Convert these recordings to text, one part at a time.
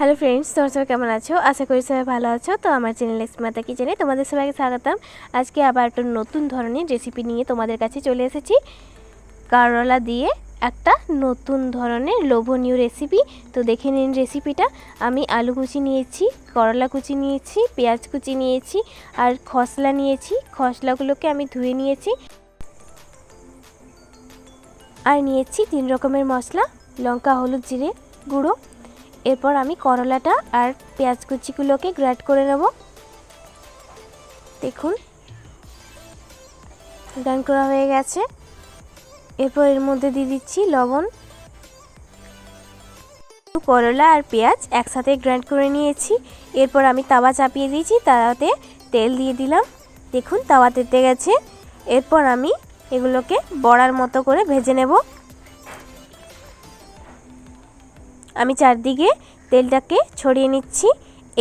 Hello friends তোমরা সবাই কেমন আছো? আশা করি সবাই ভালো আছো। তো আমার চ্যানেল এক্সমাতা কিচেনে তোমাদের সবাইকে স্বাগতম। আজকে আবার একটা নতুন ধরনের রেসিপি নিয়ে তোমাদের কাছে চলে এসেছি। করলা দিয়ে একটা নতুন ধরনের লোভনীয় রেসিপি তো দেখে নিন রেসিপিটা আমি আলু কুচি নিয়েছি, করলা কুচি নিয়েছি, পেঁয়াজ কুচি নিয়েছি আর খসলা নিয়েছি। খসলাগুলোকে আমি ধুয়ে নিয়েছি। আর নিয়েছি তিন রকমের মশলা লঙ্কা, হলুদ জিরে গুঁড়ো। এরপর আমি করলাটা আর পেঁয়াজ কুচিগুলোকে গ্রেড করে নেব। দেখুন, গ্রাইন্ড করা হয়ে গেছে। এরপর এর মধ্যে দিয়ে দিচ্ছি লবণ। করলা আর পেঁয়াজ একসাথে গ্রাইন্ড করে নিয়েছি। এরপর আমি তাওয়া চাপিয়ে দিয়েছি, তাওয়াতে তেল দিয়ে দিলাম। দেখুন, তাওয়া তেতে গেছে। এরপর আমি এগুলোকে বড়ার মতো করে ভেজে নেব। আমি চারদিকে তেলটাকে ছড়িয়ে নিচ্ছি।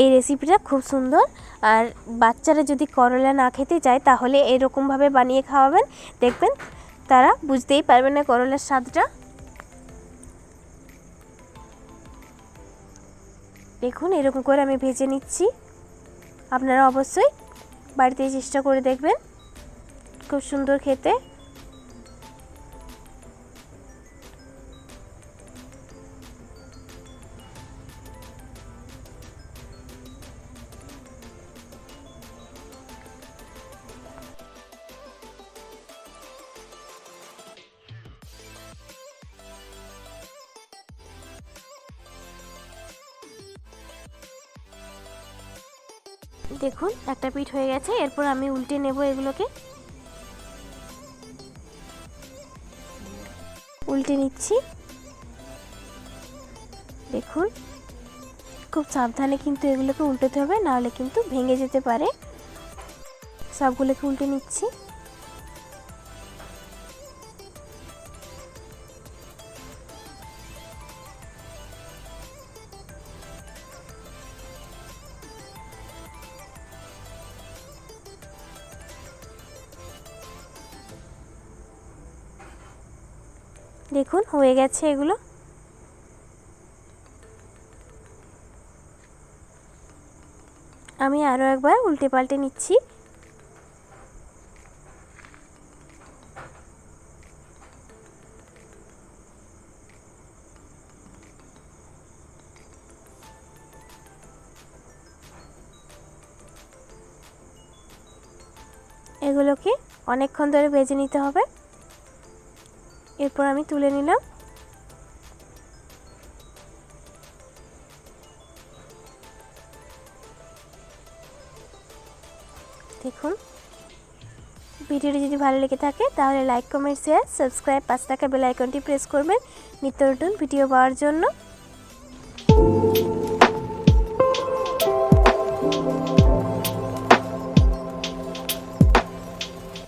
এই রেসিপিটা খুব সুন্দর। আর বাচ্চারা যদি করলা না খেতে চায়, তাহলে এরকমভাবে বানিয়ে খাওয়াবেন। দেখবেন তারা বুঝতেই পারবে না করলার স্বাদটা। দেখুন, এরকম করে আমি ভেজে নিচ্ছি। আপনারা অবশ্যই বাড়িতে চেষ্টা করে দেখবেন। খুব সুন্দর খেতে। দেখুন, একটা পিঠ হয়ে গেছে, এরপর আমি উল্টে নেব এগুলোকে। উল্টে নিচ্ছি। দেখুন, খুব সাবধানে কিন্তু এগুলোকে উল্টোতে হবে, নাহলে কিন্তু ভেঙে যেতে পারে। সবগুলোকে উল্টে নিচ্ছি। দেখুন, হয়ে গেছে এগুলো। আমি আরও একবার উল্টে পাল্টে নিচ্ছি। এগুলোকে অনেকক্ষণ ধরে ভেজে নিতে হবে। এরপর আমি তুলে নিলাম। দেখুন, ভিডিওটি যদি ভালো লেগে থাকে, তাহলে লাইক কমেন্ট শেয়ার সাবস্ক্রাইব পাঁচ টাকা বেল আইকনটি প্রেস করবেন। নিত্য নতুন ভিডিও পাওয়ার জন্য।